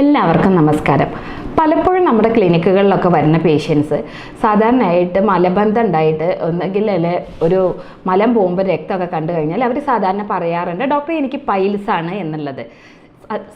എല്ലാവർക്കും നമസ്കാരം. പലപ്പോഴും നമ്മുടെ ക്ലിനിക്കുകളിലൊക്കെ വരുന്ന പേഷ്യൻസ് സാധാരണയായിട്ട് മലബന്ധം ഉണ്ടായിട്ട് ഒന്നെങ്കിൽ ഒരു മലം പോകുമ്പോൾ രക്തമൊക്കെ കണ്ടു കഴിഞ്ഞാൽ അവർ സാധാരണ പറയാറുണ്ട് ഡോക്ടർ എനിക്ക് പൈൽസാണ് എന്നുള്ളത്.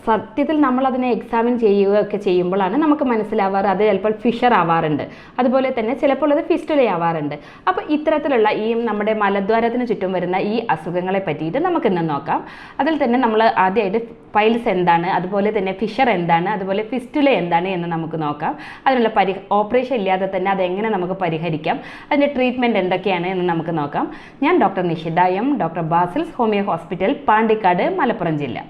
സത്യത്തിൽ നമ്മൾ അതിനെ എക്സാമിൻ ചെയ്യുകയൊക്കെ ചെയ്യുമ്പോഴാണ് നമുക്ക് മനസ്സിലാവാറ്. അത് ചിലപ്പോൾ ഫിഷർ ആവാറുണ്ട്. അതുപോലെ തന്നെ ചിലപ്പോൾ അത് ഫിസ്റ്റുല ആവാറുണ്ട്. അപ്പോൾ ഇത്തരത്തിലുള്ള ഈ നമ്മുടെ മലദ്വാരത്തിന് ചുറ്റും വരുന്ന ഈ അസുഖങ്ങളെ പറ്റിയിട്ട് നമുക്ക് ഇന്ന് നോക്കാം. അതിൽ തന്നെ നമ്മൾ ആദ്യമായിട്ട് പൈൽസ് എന്താണ് അതുപോലെ തന്നെ ഫിഷർ എന്താണ് അതുപോലെ ഫിസ്റ്റുല എന്താണ് എന്ന് നമുക്ക് നോക്കാം. അതിനുള്ള പരി ഓപ്പറേഷൻ ഇല്ലാതെ തന്നെ അതെങ്ങനെ നമുക്ക് പരിഹരിക്കാം. അതിന്റെ ട്രീറ്റ്മെന്റ് എന്തൊക്കെയാണ് എന്ന് നമുക്ക് നോക്കാം. ഞാൻ doctor Nishida M doctor Basil's homeo hospital Pandikkad Malappuram ജില്ല.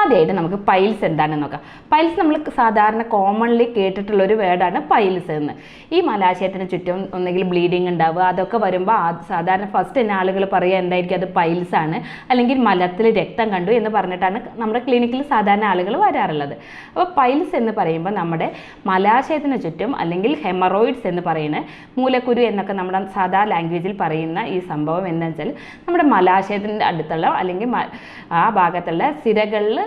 ആദ്യമായിട്ട് നമുക്ക് പൈൽസ് എന്താണെന്ന് നോക്കാം. പൈൽസ് നമ്മൾ സാധാരണ കോമൺലി കേട്ടിട്ടുള്ള ഒരു വേർഡാണ് പൈൽസ് എന്ന്. ഈ മലാശയത്തിന് ചുറ്റും ഒന്നെങ്കിൽ ബ്ലീഡിങ് ഉണ്ടാവുക അതൊക്കെ വരുമ്പോൾ സാധാരണ ഫസ്റ്റ് തന്നെ ആളുകൾ പറയുക എന്തായിരിക്കും അത് പൈൽസ് ആണ്. അല്ലെങ്കിൽ മലത്തിൽ രക്തം കണ്ടു എന്ന് പറഞ്ഞിട്ടാണ് നമ്മുടെ ക്ലിനിക്കിൽ സാധാരണ ആളുകൾ വരാറുള്ളത്. അപ്പോൾ പൈൽസ് എന്ന് പറയുമ്പോൾ നമ്മുടെ മലാശയത്തിന് ചുറ്റും അല്ലെങ്കിൽ ഹെമറോയിഡ്സ് എന്ന് പറയുന്ന മൂലക്കുരു എന്നൊക്കെ നമ്മുടെ സാധാ ലാംഗ്വേജിൽ പറയുന്ന ഈ സംഭവം എന്താണെന്ന് വെച്ചാൽ നമ്മുടെ മലാശയത്തിന്റെ അടുത്തുള്ള അല്ലെങ്കിൽ ആ ഭാഗത്തുള്ള സിരകളിൽ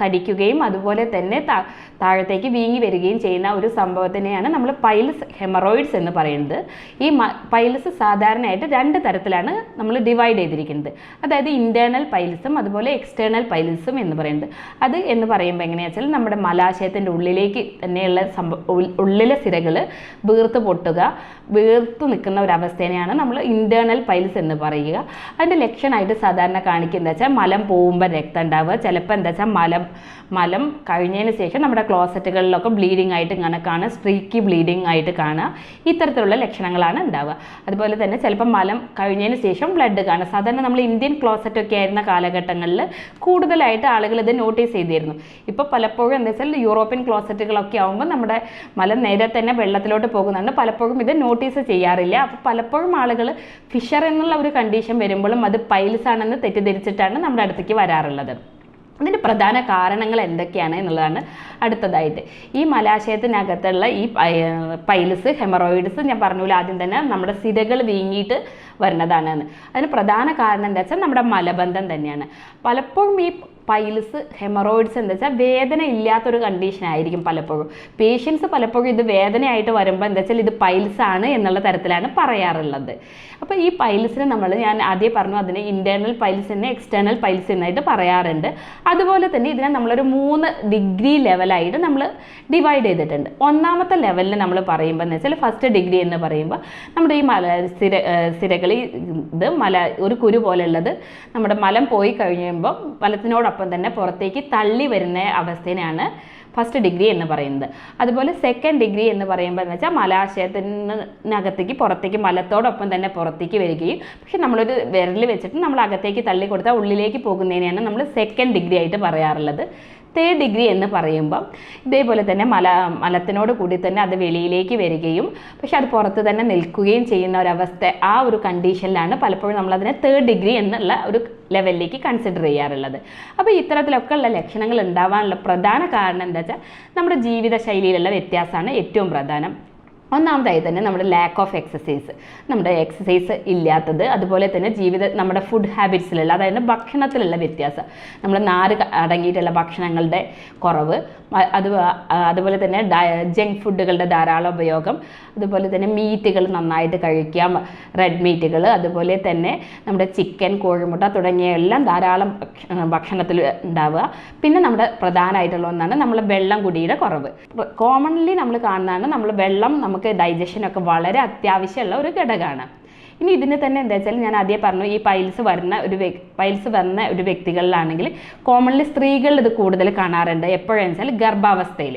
തടിക്കുകയും അതുപോലെ തന്നെ താഴത്തേക്ക് വീങ്ങി വരികയും ചെയ്യുന്ന ഒരു സംഭവത്തിനെയാണ് നമ്മൾ പൈൽസ് ഹെമറോയിഡ്സ് എന്ന് പറയുന്നത്. ഈ പൈൽസ് സാധാരണയായിട്ട് രണ്ട് തരത്തിലാണ് നമ്മൾ ഡിവൈഡ് ചെയ്തിരിക്കുന്നത്. അതായത് ഇന്റേർണൽ പൈൽസും അതുപോലെ എക്സ്റ്റേണൽ പൈൽസും എന്ന് പറയുന്നത്. അത് എന്ന് പറയുമ്പോൾ എങ്ങനെയാ വെച്ചാൽ നമ്മുടെ മലാശയത്തിന്റെ ഉള്ളിലേക്ക് തന്നെയുള്ള സംഭവ ഉള്ളിലെ സിരകൾ വീർത്ത് പൊട്ടുക വീർത്ത് നിൽക്കുന്ന ഒരു അവസ്ഥേനെയാണ് നമ്മൾ ഇന്റേർണൽ പൈൽസ് എന്ന് പറയുക. അതിന്റെ ലക്ഷണമായിട്ട് സാധാരണ കാണിക്കുന്നത് വെച്ചാൽ മലം പോകുമ്പോൾ രക്തം ഉണ്ടാവുക. ചിലപ്പോൾ എന്താ വെച്ചാൽ മലം മലം കഴിഞ്ഞതിന് ശേഷം നമ്മുടെ ക്ലോസറ്റുകളിലൊക്കെ ബ്ലീഡിംഗ് ആയിട്ട് ഇങ്ങനെ കാണുക സ്ട്രീക്കി ബ്ലീഡിംഗ് ആയിട്ട് കാണുക. ഇത്തരത്തിലുള്ള ലക്ഷണങ്ങളാണ് ഉണ്ടാവുക. അതുപോലെ തന്നെ ചിലപ്പോൾ മലം കഴിഞ്ഞതിന് ശേഷം ബ്ലഡ് കാണുക. സാധാരണ നമ്മൾ ഇന്ത്യൻ ക്ലോസറ്റൊക്കെ ആയിരുന്ന കാലഘട്ടങ്ങളിൽ കൂടുതലായിട്ട് ആളുകൾ ഇത് നോട്ടീസ് ചെയ്തിരുന്നു. ഇപ്പോൾ പലപ്പോഴും എന്താ വെച്ചാൽ യൂറോപ്യൻ ക്ലോസറ്റുകളൊക്കെ ആകുമ്പോൾ നമ്മുടെ മലം നേരെ തന്നെ വെള്ളത്തിലോട്ട് പോകുന്നുണ്ട്. പലപ്പോഴും ഇത് നോട്ടീസ് ചെയ്യാറില്ല. അപ്പോൾ പലപ്പോഴും ആളുകൾ ഫിഷർ എന്നുള്ള ഒരു കണ്ടീഷൻ വരുമ്പോഴും അത് പൈൽസ് ആണെന്ന് തെറ്റിദ്ധരിച്ചിട്ടാണ് നമ്മുടെ അടുത്തേക്ക് വരാറുള്ളത്. അതിന്റെ പ്രധാന കാരണങ്ങൾ എന്തൊക്കെയാണ് എന്നുള്ളതാണ് അടുത്തതായിട്ട്. ഈ മലാശയത്തിനകത്തുള്ള ഈ പൈലസ് ഹെമറോയിഡ്സ് ഞാൻ പറഞ്ഞ ആദ്യം തന്നെ നമ്മുടെ സിരകൾ വീങ്ങിയിട്ട് വരുന്നതാണ് അതിന് പ്രധാന കാരണം എന്താ വെച്ചാൽ നമ്മുടെ മലബന്ധം തന്നെയാണ്. പലപ്പോഴും ഈ പൈൽസ് ഹെമറോയിഡ്സ് എന്താ വെച്ചാൽ വേദന ഇല്ലാത്തൊരു കണ്ടീഷൻ ആയിരിക്കും പലപ്പോഴും. പേഷ്യൻസ് പലപ്പോഴും ഇത് വേദനയായിട്ട് വരുമ്പോൾ എന്താ വെച്ചാൽ ഇത് പൈൽസ് ആണ് എന്നുള്ള തരത്തിലാണ് പറയാറുള്ളത്. അപ്പോൾ ഈ പൈൽസിനെ നമ്മൾ ഞാൻ ആദ്യം പറഞ്ഞു അതിന് ഇന്റേർണൽ പൈൽസ് തന്നെ എക്സ്റ്റേർണൽ പൈൽസ് എന്നായിട്ട് പറയാറുണ്ട്. അതുപോലെ തന്നെ ഇതിനെ നമ്മളൊരു മൂന്ന് ഡിഗ്രി ലെവലായിട്ട് നമ്മൾ ഡിവൈഡ് ചെയ്തിട്ടുണ്ട്. ഒന്നാമത്തെ ലെവലിൽ നമ്മൾ പറയുമ്പോൾ എന്ന് വെച്ചാൽ ഫസ്റ്റ് ഡിഗ്രി എന്ന് പറയുമ്പോൾ നമ്മുടെ ഈ മല സ്ഥിര സ്ഥിരകളി ഇത് മല ഒരു കുരു പോലെയുള്ളത് നമ്മുടെ മലം പോയി കഴിയുമ്പോൾ മലത്തിനോടൊപ്പം തന്നെ പുറത്തേക്ക് തള്ളി വരുന്ന അവസ്ഥയാണ് ഫസ്റ്റ് ഡിഗ്രി എന്ന് പറയുന്നത്. അതുപോലെ സെക്കൻഡ് ഡിഗ്രി എന്ന് പറയുമ്പോൾ എന്ന് വെച്ചാൽ മലാശയത്തിനകത്തേക്ക് പുറത്തേക്ക് മലത്തോടൊപ്പം തന്നെ പുറത്തേക്ക് വരികയും പക്ഷെ നമ്മളൊരു വിരൽ വെച്ചിട്ട് നമ്മൾ അകത്തേക്ക് തള്ളി കൊടുത്താൽ ഉള്ളിലേക്ക് പോകുന്നതിനെയാണ് നമ്മൾ സെക്കൻഡ് ഡിഗ്രി ആയിട്ട് പറയാറുള്ളത്. തേർഡ് ഡിഗ്രി എന്ന് പറയുമ്പം ഇതേപോലെ തന്നെ മല മലത്തിനോട് കൂടി തന്നെ അത് വെളിയിലേക്ക് വരികയും പക്ഷെ അത് പുറത്ത് തന്നെ നിൽക്കുകയും ചെയ്യുന്ന ഒരവസ്ഥ ആ ഒരു കണ്ടീഷനിലാണ് പലപ്പോഴും നമ്മളതിനെ തേർഡ് ഡിഗ്രി എന്നുള്ള ഒരു ലെവലിലേക്ക് കൺസിഡർ ചെയ്യാറുള്ളത്. അപ്പോൾ ഇത്തരത്തിലൊക്കെ ഉള്ള ലക്ഷണങ്ങൾ ഉണ്ടാവാനുള്ള പ്രധാന കാരണം എന്താ വെച്ചാൽ നമ്മുടെ ജീവിത ശൈലിയിലുള്ള വ്യത്യാസമാണ് ഏറ്റവും പ്രധാനം. ഒന്നാമതായി തന്നെ നമ്മുടെ ലാക്ക് ഓഫ് എക്സസൈസ് നമ്മുടെ എക്സസൈസ് ഇല്ലാത്തത് അതുപോലെ തന്നെ ജീവിത നമ്മുടെ ഫുഡ് ഹാബിറ്റ്സിലുള്ള അതായത് ഭക്ഷണത്തിലുള്ള വ്യത്യാസം. നമ്മൾ നാര് അടങ്ങിയിട്ടുള്ള ഭക്ഷണങ്ങളുടെ കുറവ് അത് അതുപോലെ തന്നെ ജങ്ക് ഫുഡുകളുടെ ധാരാളം ഉപയോഗം അതുപോലെ തന്നെ മീറ്റുകൾ നന്നായിട്ട് കഴിക്കാം റെഡ് മീറ്റുകൾ അതുപോലെ തന്നെ നമ്മുടെ ചിക്കൻ കോഴിമുട്ട തുടങ്ങിയ ധാരാളം ഭക്ഷ- ഭക്ഷണത്തിൽ ഉണ്ടാവുക. പിന്നെ നമ്മുടെ പ്രധാനമായിട്ടുള്ള ഒന്നാണ് നമ്മൾ വെള്ളം കുടിയുടെ കുറവ്. കോമൺലി നമ്മൾ കാണുന്നതാണ് നമ്മൾ വെള്ളം നമുക്ക് ഡൈജഷനൊക്കെ വളരെ അത്യാവശ്യമുള്ള ഒരു ഘടകമാണ്. ഇനി ഇതിന് തന്നെ എന്താ വെച്ചാൽ ഞാൻ ആദ്യം പറഞ്ഞു ഈ പൈൽസ് വരുന്ന ഒരു പൈൽസ് വരുന്ന ഒരു വ്യക്തികളിലാണെങ്കിൽ കോമൺലി സ്ത്രീകളിൽ ഇത് കൂടുതൽ കാണാറുണ്ട്. എപ്പോഴെന്ന് വെച്ചാൽ ഗർഭാവസ്ഥയിൽ.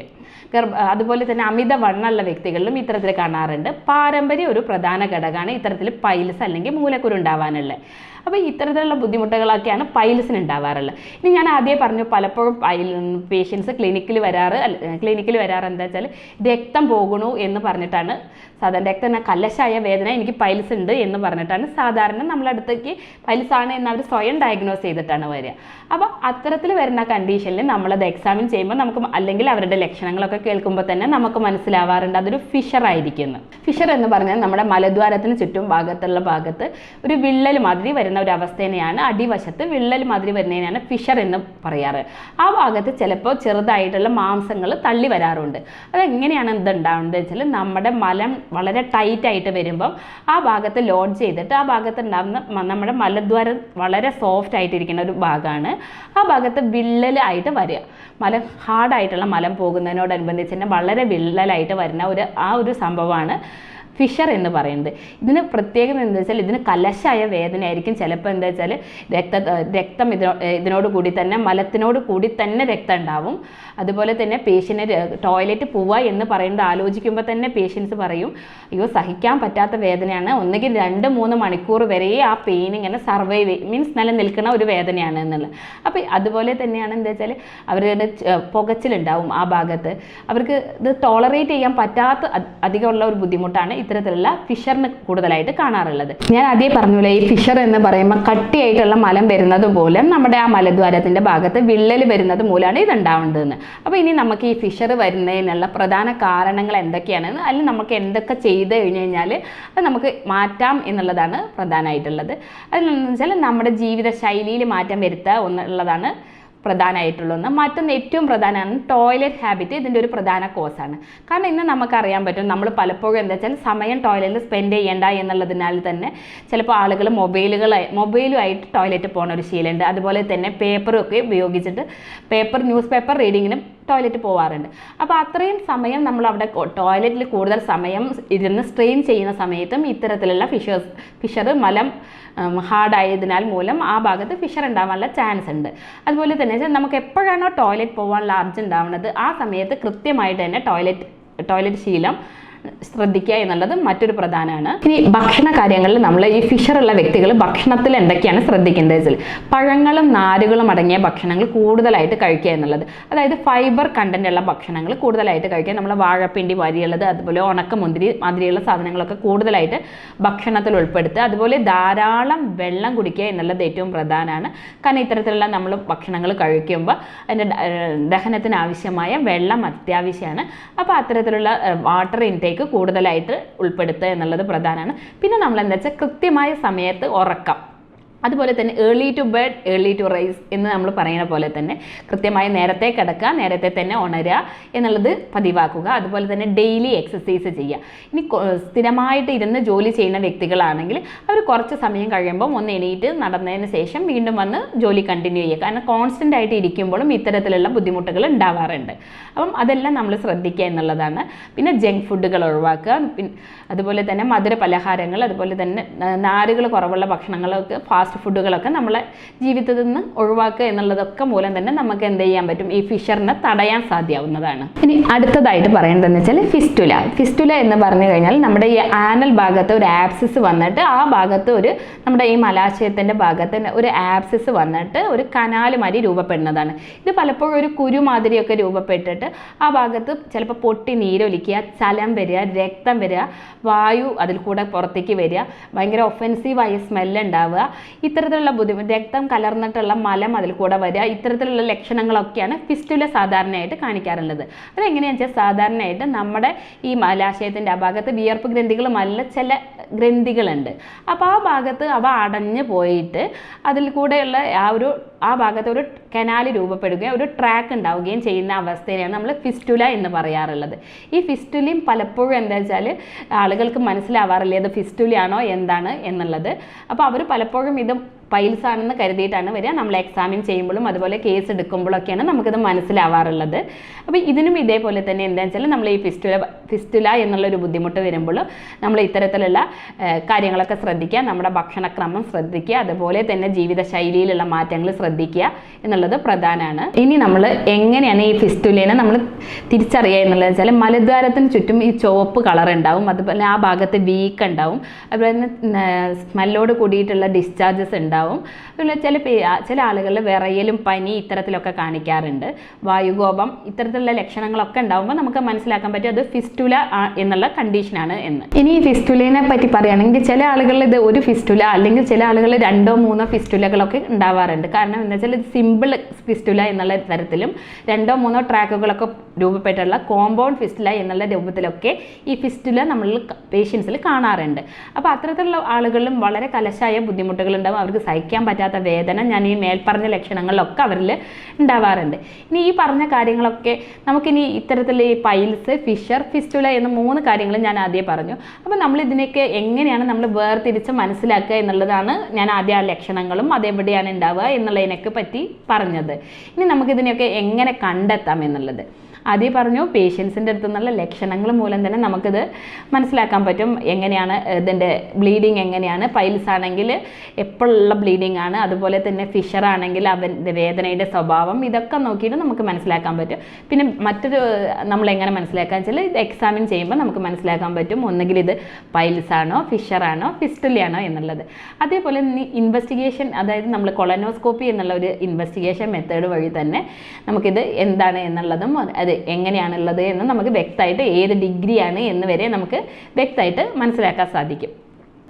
ഗർഭ അതുപോലെ തന്നെ അമിത വണ്ണമുള്ള വ്യക്തികളിലും ഇത്തരത്തിൽ കാണാറുണ്ട്. പാരമ്പര്യം ഒരു പ്രധാന ഘടകമാണ് ഇത്തരത്തിൽ പൈൽസ് അല്ലെങ്കിൽ മൂലക്കുരു ഉണ്ടാവാനുള്ളത്. അപ്പോൾ ഇത്തരത്തിലുള്ള ബുദ്ധിമുട്ടുകളൊക്കെയാണ് പൈൽസിന് ഉണ്ടാവാറുള്ളത്. ഇനി ഞാൻ ആദ്യം പറഞ്ഞു പലപ്പോഴും പൈൽ പേഷ്യൻസ് ക്ലിനിക്കിൽ വരാറ് ക്ലിനിക്കിൽ വരാറ് എന്താ വെച്ചാൽ രക്തം പോകണു എന്ന് പറഞ്ഞിട്ടാണ്. സാധാരണ രക്തം കലശായ വേദന എനിക്ക് പൈൽസ് ഉണ്ട് എന്ന് പറഞ്ഞിട്ടാണ്. സാധാരണ നമ്മളടുത്തേക്ക് പൈൽസ് ആണ് എന്ന് അവർ സ്വയം ഡയഗ്നോസ് ചെയ്തിട്ടാണ് വരിക. അപ്പോൾ അത്തരത്തിൽ വരുന്ന കണ്ടീഷനിൽ നമ്മളത് എക്സാമിൻ ചെയ്യുമ്പോൾ നമുക്ക് അല്ലെങ്കിൽ അവരുടെ ലക്ഷണങ്ങളൊക്കെ കേൾക്കുമ്പോൾ തന്നെ നമുക്ക് മനസ്സിലാവാറുണ്ട്. അതൊരു ഫിഷർ ആയിരിക്കുന്നു. ഫിഷർ എന്ന് പറഞ്ഞാൽ നമ്മുടെ മലദ്വാരത്തിന് ചുറ്റും ഭാഗത്തുള്ള ഭാഗത്ത് ഒരു വിള്ളൽ മാതിരി വരുന്ന ഒരു അവസ്ഥേനെയാണ് അടിവശത്ത് വിള്ളൽ മാതിരി വരുന്നതിനാണ് ഫിഷർ എന്ന് പറയാറ്. ആ ഭാഗത്ത് ചിലപ്പോൾ ചെറുതായിട്ടുള്ള മാംസങ്ങൾ തള്ളി വരാറുണ്ട്. അതെങ്ങനെയാണ് ഇത് വെച്ചാൽ നമ്മുടെ മലം വളരെ ടൈറ്റ് ആയിട്ട് വരുമ്പം ആ ഭാഗത്ത് ലോഡ് ചെയ്തിട്ട് ആ ഭാഗത്ത് ഉണ്ടാകുന്ന നമ്മുടെ മലദ്വാരം വളരെ സോഫ്റ്റ് ആയിട്ടിരിക്കുന്ന ഒരു ഭാഗമാണ്. ആ ഭാഗത്ത് വിള്ളലായിട്ട് വരിക. മലം ഹാർഡായിട്ടുള്ള മലം പോകുന്നതിനോടനുബന്ധിച്ച് തന്നെ വളരെ വിള്ളലായിട്ട് വരുന്ന ഒരു ആ ഒരു സംഭവമാണ്. ഫിഷർ എന്ന് പറയുന്നത്. ഇതിന് പ്രത്യേകത എന്താ വെച്ചാൽ ഇതിന് കലശായ വേദനയായിരിക്കും. ചിലപ്പോൾ എന്താ വെച്ചാൽ രക്ത രക്തം ഇതിനോ ഇതിനോട് കൂടി തന്നെ മലത്തിനോട് കൂടി തന്നെ രക്തം ഉണ്ടാവും. അതുപോലെ തന്നെ പേഷ്യന്റെ ടോയ്ലറ്റ് പോവുക എന്ന് പറയുന്നത് ആലോചിക്കുമ്പോൾ തന്നെ പേഷ്യൻസ് പറയും അയ്യോ സഹിക്കാൻ പറ്റാത്ത വേദനയാണ്. ഒന്നുകിൽ രണ്ട് മൂന്ന് മണിക്കൂർ വരെ ആ പെയിൻ ഇങ്ങനെ സർവൈവ് മീൻസ് നിലനിൽക്കുന്ന ഒരു വേദനയാണ് എന്നുള്ളത്. അപ്പോൾ അതുപോലെ തന്നെയാണ് എന്താ വെച്ചാൽ അവരുടെ പുകച്ചിലുണ്ടാവും ആ ഭാഗത്ത്. അവർക്ക് ഇത് ടോളറേറ്റ് ചെയ്യാൻ പറ്റാത്ത അധികമുള്ള ഒരു ബുദ്ധിമുട്ടാണ്. ഇത്തരത്തിലുള്ള ഫിഷറിന് കൂടുതലായിട്ട് കാണാറുള്ളത്. ഞാൻ ആദ്യം പറഞ്ഞില്ല ഈ ഫിഷർ എന്ന് പറയുമ്പോൾ കട്ടിയായിട്ടുള്ള മലം വരുന്നത് പോലും നമ്മുടെ ആ മലദ്വാരത്തിന്റെ ഭാഗത്ത് വിള്ളൽ വരുന്നത് മൂലമാണ് ഇത് ഉണ്ടാവേണ്ടതെന്ന് അപ്പോൾ ഇനി നമുക്ക് ഈ ഫിഷർ വരുന്നതിനുള്ള പ്രധാന കാരണങ്ങൾ എന്തൊക്കെയാണെന്ന് അല്ലെങ്കിൽ നമുക്ക് എന്തൊക്കെ ചെയ്ത് കഴിഞ്ഞ് കഴിഞ്ഞാൽ അത് നമുക്ക് മാറ്റാം എന്നുള്ളതാണ് പ്രധാനമായിട്ടുള്ളത്. അതിലെന്ന് വെച്ചാൽ നമ്മുടെ ജീവിത ശൈലിയിൽ മാറ്റം വരുത്തുക എന്നുള്ളതാണ് പ്രധാനമായിട്ടുള്ളതെന്ന് മറ്റൊന്ന് ഏറ്റവും പ്രധാനമാണ് ടോയ്ലറ്റ് ഹാബിറ്റ് ഇതിന്റെ ഒരു പ്രധാന കോസാണ് കാരണം ഇന്ന് നമുക്കറിയാൻ പറ്റും നമ്മൾ പലപ്പോഴും എന്താ വെച്ചാൽ സമയം ടോയ്ലറ്റിൽ സ്പെൻഡ് ചെയ്യേണ്ട എന്നുള്ളതിനാൽ തന്നെ ചിലപ്പോൾ ആളുകൾ മൊബൈലുകളായി മൊബൈലുമായിട്ട് ടോയ്ലറ്റ് പോകുന്ന ഒരു ശീലമുണ്ട്. അതുപോലെ തന്നെ പേപ്പറും ഒക്കെ ഉപയോഗിച്ചിട്ട് പേപ്പർ ന്യൂസ് പേപ്പർ റീഡിങ്ങിനും ടോയ്ലറ്റ് പോവാറുണ്ട്. അപ്പോൾ അത്രയും സമയം നമ്മൾ അവിടെ ടോയ്ലറ്റിൽ കൂടുതൽ സമയം ഇരുന്ന് സ്ട്രെയിൻ ചെയ്യുന്ന സമയത്തും ഇത്തരത്തിലുള്ള ഫിഷേഴ്സ് ഫിഷർ മലം ഹാർഡായതിനാൽ മൂലം ആ ഭാഗത്ത് ഫിഷർ ഉണ്ടാവാനുള്ള ചാൻസ് ഉണ്ട്. അതുപോലെ തന്നെ നമുക്ക് എപ്പോഴാണോ ടോയ്ലറ്റ് പോകാനുള്ള അർജ് ഉണ്ടാവുന്നത് ആ സമയത്ത് കൃത്യമായിട്ട് തന്നെ ടോയ്ലറ്റ് ടോയ്ലറ്റ് ശീലം ശ്രദ്ധിക്കുക എന്നുള്ളത് മറ്റൊരു പ്രധാനമാണ്. ഇനി ഭക്ഷണ കാര്യങ്ങളിൽ നമ്മൾ ഈ ഫിഷറുള്ള വ്യക്തികൾ ഭക്ഷണത്തിൽ എന്തൊക്കെയാണ് ശ്രദ്ധിക്കേണ്ടത് വെച്ചാൽ പഴങ്ങളും നാരുകളും അടങ്ങിയ ഭക്ഷണങ്ങൾ കൂടുതലായിട്ട് കഴിക്കുക എന്നുള്ളത്. അതായത് ഫൈബർ കണ്ടന്റ് ഉള്ള ഭക്ഷണങ്ങൾ കൂടുതലായിട്ട് കഴിക്കുക. നമ്മൾ വാഴപ്പിണ്ടി വരിയുള്ളത് അതുപോലെ ഉണക്കമുന്തിരി മാതിരിയുള്ള സാധനങ്ങളൊക്കെ കൂടുതലായിട്ട് ഭക്ഷണത്തിൽ ഉൾപ്പെടുത്തുക. അതുപോലെ ധാരാളം വെള്ളം കുടിക്കുക എന്നുള്ളത് ഏറ്റവും പ്രധാനമാണ്. കാരണം ഇത്തരത്തിലുള്ള നമ്മൾ ഭക്ഷണങ്ങൾ കഴിക്കുമ്പോൾ അതിന്റെ ദഹനത്തിനാവശ്യമായ വെള്ളം അത്യാവശ്യമാണ്. അപ്പോൾ അത്തരത്തിലുള്ള വാട്ടർ ഇൻടേക്ക് കൂടുതലായിട്ട് ഉൾപ്പെടുത്തുക എന്നുള്ളത് പ്രധാനമാണ്. പിന്നെ നമ്മൾ എന്താ വെച്ചാൽ കൃത്യമായ സമയത്ത് ഉറക്കം. അതുപോലെ തന്നെ early to bed early to rise എന്ന് നമ്മൾ പറയുന്ന പോലെ തന്നെ കൃത്യമായി നേരത്തെ കിടക്കുക നേരത്തെ തന്നെ ഉണരുക എന്നുള്ളത് പതിവാക്കുക. അതുപോലെ തന്നെ ഡെയിലി എക്സസൈസ് ചെയ്യുക. ഇനി സ്ഥിരമായിട്ട് ഇരുന്ന് ജോലി ചെയ്യുന്ന വ്യക്തികളാണെങ്കിൽ അവർ കുറച്ച് സമയം കഴിയുമ്പോൾ ഒന്ന് എണീറ്റ് നടന്നതിന് ശേഷം വീണ്ടും വന്ന് ജോലി കണ്ടിന്യൂ ചെയ്യുക. കാരണം കോൺസ്റ്റന്റ് ആയിട്ട് ഇരിക്കുമ്പോഴും ഇത്തരത്തിലുള്ള ബുദ്ധിമുട്ടുകൾ ഉണ്ടാവാറുണ്ട്. അപ്പം അതെല്ലാം നമ്മൾ ശ്രദ്ധിക്കുക എന്നുള്ളതാണ്. പിന്നെ ജങ്ക് ഫുഡുകൾ ഒഴിവാക്കുക. അതുപോലെ തന്നെ മധുര പലഹാരങ്ങൾ അതുപോലെ തന്നെ നാരുകൾ കുറവുള്ള ഭക്ഷണങ്ങളൊക്കെ ഫാസ്റ്റ് ഫുഡുകളൊക്കെ നമ്മളെ ജീവിതത്തിൽ നിന്ന് ഒഴിവാക്കുക എന്നുള്ളതൊക്കെ മൂലം തന്നെ നമുക്ക് എന്ത് ചെയ്യാൻ പറ്റും? ഈ ഫിഷറിനെ തടയാൻ സാധ്യമാവുന്നതാണ് ഇനി അടുത്തതായിട്ട് പറയേണ്ടതെന്ന് വെച്ചാൽ ഫിസ്റ്റുല. ഫിസ്റ്റുല എന്ന് പറഞ്ഞു കഴിഞ്ഞാൽ നമ്മുടെ ഈ ആനൽ ഭാഗത്ത് ഒരു ആപ്സിസ് വന്നിട്ട് ആ ഭാഗത്ത് ഒരു നമ്മുടെ ഈ മലാശയത്തിന്റെ ഭാഗത്ത് ഒരു ആപ്സിസ് വന്നിട്ട് ഒരു കനാല് മാതിരി രൂപപ്പെടുന്നതാണ്. ഇത് പലപ്പോഴും ഒരു കുരു മാതിരിയൊക്കെ രൂപപ്പെട്ടിട്ട് ആ ഭാഗത്ത് ചിലപ്പോൾ പൊട്ടി നീരൊലിക്കുക ചലം വരിക രക്തം വരിക വായു അതിൽ കൂടെ പുറത്തേക്ക് വരിക ഭയങ്കര ഒഫെൻസീവായ സ്മെല്ല് ഉണ്ടാവുക. ഇത്തരത്തിലുള്ള ബുദ്ധിമുട്ട് രക്തം കലർന്നിട്ടുള്ള മലം അതിൽ കൂടെ വരിക ഇത്തരത്തിലുള്ള ലക്ഷണങ്ങളൊക്കെയാണ് ഫിസ്റ്റുല സാധാരണയായിട്ട് കാണിക്കാറുള്ളത്. അതെങ്ങനെയാണെന്ന് വെച്ചാൽ സാധാരണയായിട്ട് നമ്മുടെ ഈ മലാശയത്തിന്റെ ആ ഭാഗത്ത് വിയർപ്പ് ഗ്രന്ഥികളുമല്ല ചില ഗ്രന്ഥികളുണ്ട്. അപ്പോൾ ആ ഭാഗത്ത് അവ അടഞ്ഞു പോയിട്ട് അതിൽ കൂടെയുള്ള ആ ഒരു ആ ഭാഗത്ത് ഒരു കനാല് രൂപപ്പെടുകയും ഒരു ട്രാക്ക് ഉണ്ടാവുകയും ചെയ്യുന്ന അവസ്ഥയിലാണ് നമ്മൾ ഫിസ്റ്റുല എന്ന് പറയാറുള്ളത്. ഈ ഫിസ്റ്റുലയും പലപ്പോഴും എന്താ വെച്ചാൽ ആളുകൾക്ക് മനസ്സിലാവാറില്ല ഇത് ഫിസ്റ്റുലയാണോ എന്താണ് എന്നുള്ളത്. അപ്പോൾ അവർ പലപ്പോഴും ഇത് പൈൽസ് ആണെന്ന് കരുതിയിട്ടാണ് വരിക. നമ്മൾ എക്സാമിൻ ചെയ്യുമ്പോഴും അതുപോലെ കേസ് എടുക്കുമ്പോഴൊക്കെയാണ് നമുക്കിത് മനസ്സിലാവാറുള്ളത്. അപ്പോൾ ഇതിനും ഇതേപോലെ തന്നെ എന്താണെന്ന് വെച്ചാൽ നമ്മൾ ഈ ഫിസ്റ്റുല ഫിസ്റ്റുല എന്നുള്ളൊരു ബുദ്ധിമുട്ട് വരുമ്പോൾ നമ്മൾ ഇത്തരത്തിലുള്ള കാര്യങ്ങളൊക്കെ ശ്രദ്ധിക്കുക. നമ്മുടെ ഭക്ഷണക്രമം ശ്രദ്ധിക്കുക. അതുപോലെ തന്നെ ജീവിതശൈലിയിലുള്ള മാറ്റങ്ങൾ ശ്രദ്ധിക്കുക എന്നുള്ളത് പ്രധാനമാണ്. ഇനി നമ്മൾ എങ്ങനെയാണ് ഈ ഫിസ്റ്റുലേനെ നമ്മൾ തിരിച്ചറിയുക എന്നുള്ളത് വെച്ചാൽ മലദ്വാരത്തിന് ചുറ്റും ഈ ചുവപ്പ് കളർ ഉണ്ടാവും. അതുപോലെ ആ ഭാഗത്ത് വീക്ക് ഉണ്ടാവും. അതുപോലെ തന്നെ സ്മെല്ലോട് കൂടിയിട്ടുള്ള ഡിസ്ചാർജസ് ഉണ്ടാവും. ഉണ്ടാവും. പിന്നെ ചില ചില ആളുകളിൽ വിറയലും പനി ഇത്തരത്തിലൊക്കെ കാണിക്കാറുണ്ട്. വായുകോപം ഇത്തരത്തിലുള്ള ലക്ഷണങ്ങളൊക്കെ ഉണ്ടാകുമ്പോൾ നമുക്ക് മനസ്സിലാക്കാൻ പറ്റും അത് ഫിസ്റ്റുല എന്നുള്ള കണ്ടീഷനാണ് എന്ന്. ഇനി ഈ ഫിസ്റ്റുലിനെ പറ്റി പറയുകയാണെങ്കിൽ ചില ആളുകളിൽ ഇത് ഒരു ഫിസ്റ്റുല അല്ലെങ്കിൽ ചില ആളുകളിൽ രണ്ടോ മൂന്നോ ഫിസ്റ്റുലകളൊക്കെ ഉണ്ടാവാറുണ്ട്. കാരണം എന്താ വെച്ചാൽ സിമ്പിൾ ഫിസ്റ്റുല എന്നുള്ള തരത്തിലും രണ്ടോ മൂന്നോ ട്രാക്കുകളൊക്കെ രൂപപ്പെട്ടുള്ള കോമ്പൗണ്ട് ഫിസ്റ്റുല എന്നുള്ള രൂപത്തിലൊക്കെ ഈ ഫിസ്റ്റുല നമ്മൾ പേഷ്യൻസിൽ കാണാറുണ്ട്. അപ്പോൾ അത്തരത്തിലുള്ള ആളുകളിലും വളരെ കലശായ ബുദ്ധിമുട്ടുകൾ ഉണ്ടാവും. അവർക്ക് സഹിക്കാൻ പറ്റാത്ത വേദന ഞാൻ ഈ മേൽപ്പറഞ്ഞ ലക്ഷണങ്ങളിലൊക്കെ അവരിൽ ഉണ്ടാവാറുണ്ട്. ഇനി ഈ പറഞ്ഞ കാര്യങ്ങളൊക്കെ നമുക്കിനി ഇത്തരത്തിൽ ഈ പൈൽസ് ഫിഷർ ഫിസ്റ്റുല എന്ന മൂന്ന് കാര്യങ്ങൾ ഞാൻ ആദ്യം പറഞ്ഞു. അപ്പോൾ നമ്മൾ ഇതിനൊക്കെ എങ്ങനെയാണ് നമ്മൾ വേർതിരിച്ച് മനസ്സിലാക്കുക എന്നുള്ളതാണ് ഞാൻ ആദ്യം ആ ലക്ഷണങ്ങളും അതെവിടെയാണ് ഉണ്ടാവുക എന്നുള്ളതിനൊക്കെ പറ്റി പറഞ്ഞത്. ഇനി നമുക്കിതിനെയൊക്കെ എങ്ങനെ കണ്ടെത്താം എന്നുള്ളത്. ആദ്യം പറഞ്ഞു പേഷ്യൻസിന്റെ അടുത്ത് നിന്നുള്ള ലക്ഷണങ്ങൾ മൂലം തന്നെ നമുക്കിത് മനസ്സിലാക്കാൻ പറ്റും. എങ്ങനെയാണ് ഇതിന്റെ ബ്ലീഡിങ് എങ്ങനെയാണ്? പൈൽസ് ആണെങ്കിൽ എപ്പോഴുള്ള ബ്ലീഡിങ് ആണ്. അതുപോലെ തന്നെ ഫിഷർ ആണെങ്കിൽ അവന്റെ വേദനയുടെ സ്വഭാവം ഇതൊക്കെ നോക്കിയിട്ട് നമുക്ക് മനസ്സിലാക്കാൻ പറ്റും. പിന്നെ മറ്റൊരു നമ്മൾ എങ്ങനെ മനസ്സിലാക്കാൻ വെച്ചാൽ ഇത് എക്സാമിൻ ചെയ്യുമ്പോൾ നമുക്ക് മനസ്സിലാക്കാൻ പറ്റും. ഒന്നുകിൽ ഇത് പൈൽസ് ആണോ ഫിഷർ ആണോ ഫിസ്റ്റുലയാണോ എന്നുള്ളത്. അതേപോലെ ഇൻവെസ്റ്റിഗേഷൻ അതായത് നമ്മൾ കൊളനോസ്കോപ്പി എന്നുള്ള ഒരു ഇൻവെസ്റ്റിഗേഷൻ മെത്തേഡ് വഴി തന്നെ നമുക്കിത് എന്താണ് എന്നുള്ളതും അത് എങ്ങനെയാണുള്ളത് എന്ന് നമുക്ക് വ്യക്തമായിട്ട് ഏത് ഡിഗ്രിയാണ് എന്ന് വരെ നമുക്ക് വ്യക്തമായിട്ട് മനസ്സിലാക്കാൻ സാധിക്കും.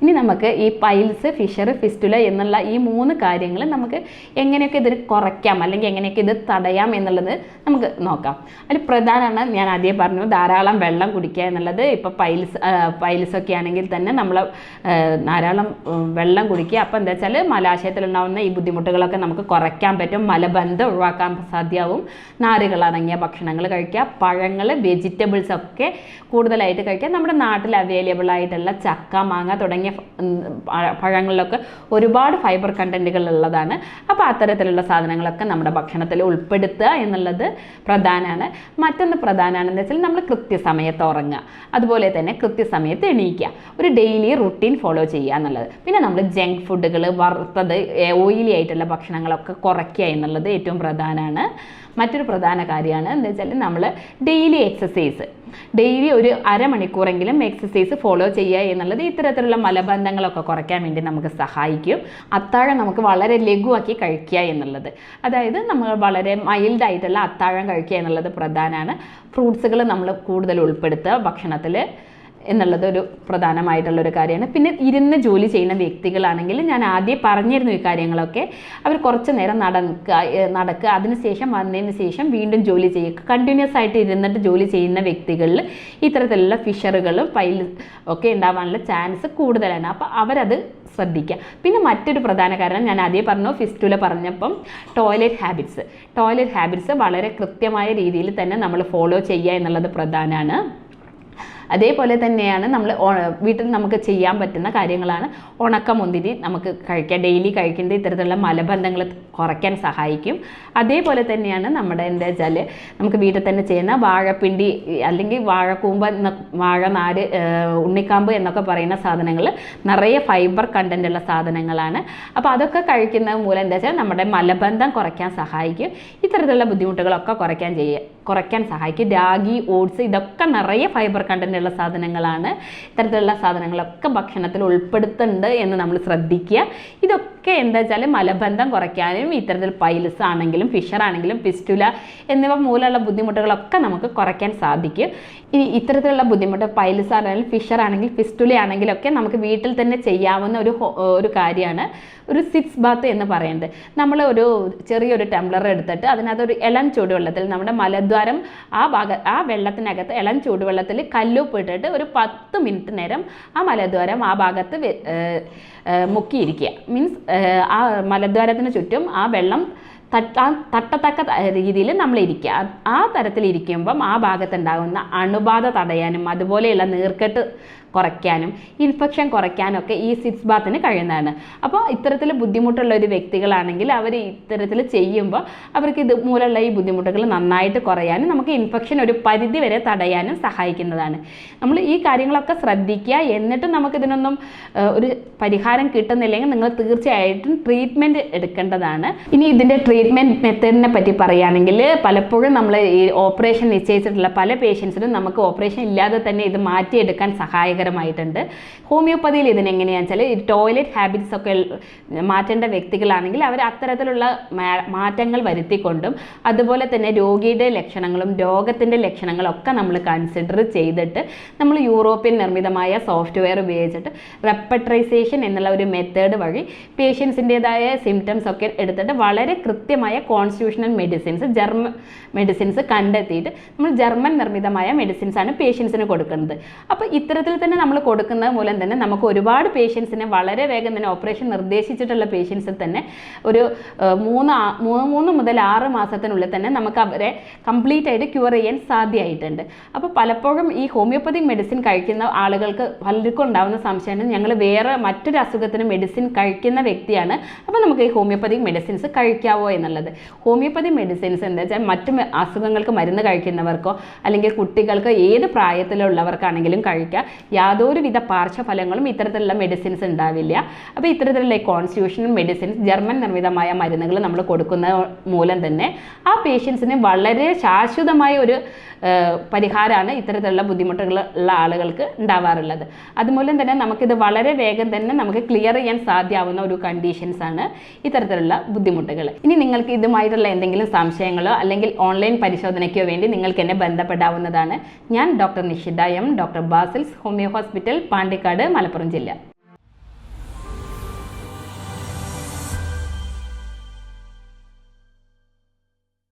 ഇനി നമുക്ക് ഈ പൈൽസ് ഫിഷർ ഫിസ്റ്റുല എന്നുള്ള ഈ മൂന്ന് കാര്യങ്ങൾ നമുക്ക് എങ്ങനെയൊക്കെ ഇതിന് കുറയ്ക്കാം അല്ലെങ്കിൽ എങ്ങനെയൊക്കെ ഇത് തടയാം എന്നുള്ളത് നമുക്ക് നോക്കാം. അതിൽ പ്രധാനമാണ് ഞാൻ ആദ്യം പറഞ്ഞു ധാരാളം വെള്ളം കുടിക്കുക എന്നുള്ളത്. ഇപ്പോൾ പൈൽസ് പൈൽസ് ഒക്കെ ആണെങ്കിൽ തന്നെ നമ്മൾ ധാരാളം വെള്ളം കുടിക്കുക. അപ്പോൾ എന്താ വെച്ചാൽ മലാശയത്തിലുണ്ടാവുന്ന ഈ ബുദ്ധിമുട്ടുകളൊക്കെ നമുക്ക് കുറയ്ക്കാൻ പറ്റും. മലബന്ധം ഒഴിവാക്കാൻ സാധ്യമാവും. നാരുകളടങ്ങിയ ഭക്ഷണങ്ങൾ കഴിക്കുക. പഴങ്ങൾ വെജിറ്റബിൾസ് ഒക്കെ കൂടുതലായിട്ട് കഴിക്കുക. നമ്മുടെ നാട്ടിൽ അവൈലബിൾ ആയിട്ടുള്ള ചക്ക മാങ്ങ തുടങ്ങിയ പഴങ്ങളിലൊക്കെ ഒരുപാട് ഫൈബർ കണ്ടന്റുകൾ ഉള്ളതാണ് അപ്പോൾ അത്തരത്തിലുള്ള സാധനങ്ങളൊക്കെ നമ്മുടെ ഭക്ഷണത്തിൽ ഉൾപ്പെടുത്തുക എന്നുള്ളത് പ്രധാനമാണ് മറ്റൊന്ന് പ്രധാനമാണെന്ന് വെച്ചാൽ നമ്മൾ കൃത്യസമയത്ത് ഉറങ്ങുക. അതുപോലെ തന്നെ കൃത്യസമയത്ത് എണീക്കുക. ഒരു ഡെയിലി റുട്ടീൻ ഫോളോ ചെയ്യുക എന്നുള്ളത്. പിന്നെ നമ്മൾ ജങ്ക് ഫുഡുകൾ വറുത്തത് ഓയിലി ആയിട്ടുള്ള ഭക്ഷണങ്ങളൊക്കെ കുറയ്ക്കുക എന്നുള്ളത് ഏറ്റവും പ്രധാനമാണ് മറ്റൊരു പ്രധാന കാര്യമാണ് എന്താ വെച്ചാൽ നമ്മൾ ഡെയിലി എക്സസൈസ് ഡെയിലി ഒരു അരമണിക്കൂറെങ്കിലും എക്സസൈസ് ഫോളോ ചെയ്യുക എന്നുള്ളത് ഇത്തരത്തിലുള്ള മലബന്ധങ്ങളൊക്കെ കുറയ്ക്കാൻ വേണ്ടി നമുക്ക് സഹായിക്കും. അത്താഴം നമുക്ക് വളരെ ലഘുവാക്കി കഴിക്കുക എന്നുള്ളത്. അതായത് നമ്മൾ വളരെ മൈൽഡായിട്ടുള്ള അത്താഴം കഴിക്കുക എന്നുള്ളത് പ്രധാനമാണ്. ഫ്രൂട്ട്സുകൾ നമ്മൾ കൂടുതൽ ഉൾപ്പെടുത്തുക ഭക്ഷണത്തിൽ എന്നുള്ളത് ഒരു പ്രധാനമായിട്ടുള്ള ഒരു കാര്യമാണ്. പിന്നെ ഇരുന്ന് ജോലി ചെയ്യുന്ന വ്യക്തികളാണെങ്കിൽ ഞാൻ ആദ്യം പറഞ്ഞിരുന്നു ഈ കാര്യങ്ങളൊക്കെ. അവർ കുറച്ച് നേരം നടക്കുക നടക്കുക. അതിനുശേഷം വന്നതിന് ശേഷം വീണ്ടും ജോലി ചെയ്യുക. കണ്ടിന്യൂസ് ആയിട്ട് ഇരുന്നിട്ട് ജോലി ചെയ്യുന്ന വ്യക്തികളിൽ ഇത്തരത്തിലുള്ള ഫിഷറുകളും പൈൽ ഒക്കെ ഉണ്ടാവാനുള്ള ചാൻസ് കൂടുതലാണ്. അപ്പോൾ അവരത് ശ്രദ്ധിക്കുക. പിന്നെ മറ്റൊരു പ്രധാന കാരണം ഞാൻ ആദ്യം പറഞ്ഞു ഫിസ്റ്റുല പറഞ്ഞപ്പം ടോയ്ലറ്റ് ഹാബിറ്റ്സ്. ടോയ്ലറ്റ് ഹാബിറ്റ്സ് വളരെ കൃത്യമായ രീതിയിൽ തന്നെ നമ്മൾ ഫോളോ ചെയ്യുക എന്നുള്ളത് പ്രധാനമാണ്. അതേപോലെ തന്നെയാണ് നമ്മൾ വീട്ടിൽ നമുക്ക് ചെയ്യാൻ പറ്റുന്ന കാര്യങ്ങളാണ്. ഉണക്കമുന്തിരി നമുക്ക് കഴിക്കാം. ഡെയിലി കഴിക്കേണ്ട ഇത്തരത്തിലുള്ള മലബന്ധങ്ങൾ കുറയ്ക്കാൻ സഹായിക്കും. അതേപോലെ തന്നെയാണ് നമ്മുടെ എന്താ വെച്ചാൽ നമുക്ക് വീട്ടിൽ തന്നെ ചെയ്യുന്ന വാഴപ്പിണ്ടി അല്ലെങ്കിൽ വാഴക്കൂമ്പ് എന്ന വാഴനാര് നാര് ഉണ്ണിക്കാമ്പ് എന്നൊക്കെ പറയുന്ന സാധനങ്ങൾ. നിറയെ ഫൈബർ കണ്ടന്റ് ഉള്ള സാധനങ്ങളാണ്. അപ്പോൾ അതൊക്കെ കഴിക്കുന്നത് മൂലം എന്താ വെച്ചാൽ നമ്മുടെ മലബന്ധം കുറയ്ക്കാൻ സഹായിക്കും. ഇത്തരത്തിലുള്ള ബുദ്ധിമുട്ടുകളൊക്കെ കുറയ്ക്കാൻ ചെയ്യുക കുറയ്ക്കാൻ സഹായിക്കും. രാഗി ഓട്സ് ഇതൊക്കെ നിറയെ ഫൈബർ കണ്ടന്റ് ഉള്ള സാധനങ്ങളാണ്. ഇത്തരത്തിലുള്ള സാധനങ്ങളൊക്കെ ഭക്ഷണത്തിൽ ഉൾപ്പെടുത്തുന്നുണ്ട് എന്ന് നമ്മൾ ശ്രദ്ധിക്കുക. ഇതൊക്കെ എന്താ വെച്ചാൽ മലബന്ധം കുറയ്ക്കാനും ഇത്തരത്തിൽ പൈൽസ് ആണെങ്കിലും ഫിഷർ ആണെങ്കിലും പിസ്റ്റുല എന്നിവ മൂലമുള്ള ബുദ്ധിമുട്ടുകളൊക്കെ നമുക്ക് കുറയ്ക്കാൻ സാധിക്കും. ഇനി ഇത്തരത്തിലുള്ള ബുദ്ധിമുട്ട് പൈൽസ് ആണെങ്കിലും ഫിഷർ ആണെങ്കിൽ പിസ്റ്റുല ആണെങ്കിലും ഒക്കെ നമുക്ക് വീട്ടിൽ തന്നെ ചെയ്യാവുന്ന ഒരു ഒരു കാര്യമാണ്. ഒരു സിക്സ് ബാത്ത് എന്ന് പറയുന്നത്. നമ്മൾ ഒരു ചെറിയൊരു ടംബ്ലർ എടുത്തിട്ട് അതിനകത്ത് ഒരു ഇളം ചൂടുവെള്ളത്തിൽ നമ്മുടെ മലദ്വാരം ആ ഭാഗ ആ വെള്ളത്തിനകത്ത് ഇളം ചൂടുവെള്ളത്തിൽ കല്ലുപ്പ് ഇട്ടിട്ട് ഒരു പത്ത് മിനിറ്റ് നേരം ആ മലദ്വാരം ആ ഭാഗത്ത് മുക്കിയിരിക്കുക. മീൻസ് ആ മലദ്വാരത്തിന് ചുറ്റും ആ വെള്ളം തട്ടാൻ തട്ടത്തക്ക രീതിയിൽ നമ്മൾ ഇരിക്കുക. ആ തരത്തിൽ ഇരിക്കുമ്പം ആ ഭാഗത്തുണ്ടാകുന്ന അണുബാധ തടയാനും അതുപോലെയുള്ള നീർക്കെട്ട് കുറയ്ക്കാനും ഇൻഫെക്ഷൻ കുറയ്ക്കാനും ഒക്കെ ഈ സിക്സ് ബാത്തിന് കഴിയുന്നതാണ്. അപ്പോൾ ഇത്തരത്തിൽ ബുദ്ധിമുട്ടുള്ള ഒരു വ്യക്തികളാണെങ്കിൽ അവർ ഇത്തരത്തിൽ ചെയ്യുമ്പോൾ അവർക്ക് ഇത് മൂലമുള്ള ഈ ബുദ്ധിമുട്ടുകൾ നന്നായിട്ട് കുറയാനും നമുക്ക് ഇൻഫെക്ഷൻ ഒരു പരിധി വരെ തടയാനും സഹായിക്കുന്നതാണ്. നമ്മൾ ഈ കാര്യങ്ങളൊക്കെ ശ്രദ്ധിക്കുക. എന്നിട്ടും നമുക്കിതിനൊന്നും ഒരു പരിഹാരം കിട്ടുന്നില്ലെങ്കിൽ നിങ്ങൾ തീർച്ചയായിട്ടും ട്രീറ്റ്മെന്റ് എടുക്കേണ്ടതാണ്. ഇനി ഇതിന്റെ ട്രീറ്റ്മെന്റ് മെത്തേഡിനെ പറ്റി പറയുകയാണെങ്കിൽ പലപ്പോഴും നമ്മൾ ഈ ഓപ്പറേഷൻ നിശ്ചയിച്ചിട്ടുള്ള പല പേഷ്യൻസിനും നമുക്ക് ഓപ്പറേഷൻ ഇല്ലാതെ തന്നെ ഇത് മാറ്റിയെടുക്കാൻ സഹായകരമാണ്. ഗുണകരമായിട്ടുണ്ട്. ഹോമിയോപ്പതിയിൽ ഇതിനെങ്ങനെയാണെന്ന് വെച്ചാൽ ഈ ടോയ്ലറ്റ് ഹാബിറ്റ്സ് ഒക്കെ മാറ്റേണ്ട വ്യക്തികളാണെങ്കിൽ അവർ അത്തരത്തിലുള്ള മാറ്റങ്ങൾ വരുത്തിക്കൊണ്ടും അതുപോലെ തന്നെ രോഗിയുടെ ലക്ഷണങ്ങളും രോഗത്തിന്റെ ലക്ഷണങ്ങളും ഒക്കെ നമ്മൾ കൺസിഡർ ചെയ്തിട്ട് നമ്മൾ യൂറോപ്യൻ നിർമ്മിതമായ സോഫ്റ്റ്വെയർ ഉപയോഗിച്ചിട്ട് റെപ്പട്രൈസേഷൻ എന്നുള്ള ഒരു മെത്തേഡ് വഴി പേഷ്യൻസിന്റെതായ സിംറ്റംസ് ഒക്കെ എടുത്തിട്ട് വളരെ കൃത്യമായ കോൺസ്റ്റിറ്റ്യൂഷണൽ മെഡിസിൻസ് ജർമ്മ മെഡിസിൻസ് കണ്ടെത്തിയിട്ട് നമ്മൾ ജർമ്മൻ നിർമ്മിതമായ മെഡിസിൻസ് ആണ് പേഷ്യൻസിന് കൊടുക്കുന്നത്. അപ്പോൾ ഇത്തരത്തിൽ തന്നെ നമ്മൾ കൊടുക്കുന്നത് മൂലം തന്നെ നമുക്ക് ഒരുപാട് പേഷ്യൻസിനെ വളരെ വേഗം തന്നെ ഓപ്പറേഷൻ നിർദ്ദേശിച്ചിട്ടുള്ള പേഷ്യൻസിൽ തന്നെ ഒരു മൂന്ന് മൂന്ന് മൂന്ന് മുതൽ ആറ് മാസത്തിനുള്ളിൽ തന്നെ നമുക്ക് അവരെ കംപ്ലീറ്റ് ആയിട്ട് ക്യൂർ ചെയ്യാൻ സാധ്യമായിട്ടുണ്ട്. അപ്പോൾ പലപ്പോഴും ഈ ഹോമിയോപ്പതി മെഡിസിൻ കഴിക്കുന്ന ആളുകൾക്ക് പലർക്കും ഉണ്ടാകുന്ന സംശയമാണ്. ഞങ്ങൾ വേറെ മറ്റൊരു അസുഖത്തിന് മെഡിസിൻ കഴിക്കുന്ന വ്യക്തിയാണ്. അപ്പോൾ നമുക്ക് ഈ ഹോമിയോപ്പതി മെഡിസിൻസ് കഴിക്കാവോ എന്നുള്ളത്. ഹോമിയോപ്പതി മെഡിസിൻസ് എന്താ വെച്ചാൽ മറ്റു അസുഖങ്ങൾക്ക് മരുന്ന് കഴിക്കുന്നവർക്കോ അല്ലെങ്കിൽ കുട്ടികൾക്ക് ഏത് പ്രായത്തിലുള്ളവർക്കാണെങ്കിലും കഴിക്കാം. യാതൊരുവിധ പാർശ്വഫലങ്ങളും ഇത്തരത്തിലുള്ള മെഡിസിൻസ് ഉണ്ടാവില്ല. അപ്പോൾ ഇത്തരത്തിലുള്ള കോൺസ്റ്റിറ്റ്യൂഷണൽ മെഡിസിൻസ് ജർമ്മൻ നിർമ്മിതമായ മരുന്നുകൾ നമ്മൾ കൊടുക്കുന്ന മൂലം തന്നെ ആ പേഷ്യൻസിന് വളരെ ശാശ്വതമായ ഒരു പരിഹാരമാണ് ഇത്തരത്തിലുള്ള ബുദ്ധിമുട്ടുകൾ ഉള്ള ആളുകൾക്ക് ഉണ്ടാവാറുള്ളത്. അതുമൂലം തന്നെ നമുക്കിത് വളരെ വേഗം തന്നെ നമുക്ക് ക്ലിയർ ചെയ്യാൻ സാധ്യമാവുന്ന ഒരു കണ്ടീഷൻസ് ആണ് ഇത്തരത്തിലുള്ള ബുദ്ധിമുട്ടുകൾ. ഇനി നിങ്ങൾക്ക് ഇതുമായിട്ടുള്ള എന്തെങ്കിലും സംശയങ്ങളോ അല്ലെങ്കിൽ ഓൺലൈൻ പരിശോധനയ്ക്കോ വേണ്ടി നിങ്ങൾക്ക് എന്നെ ബന്ധപ്പെടാവുന്നതാണ് ഞാൻ doctor Nishitha M doctor Basil's hospital Pandikkad Malappuram ജില്ല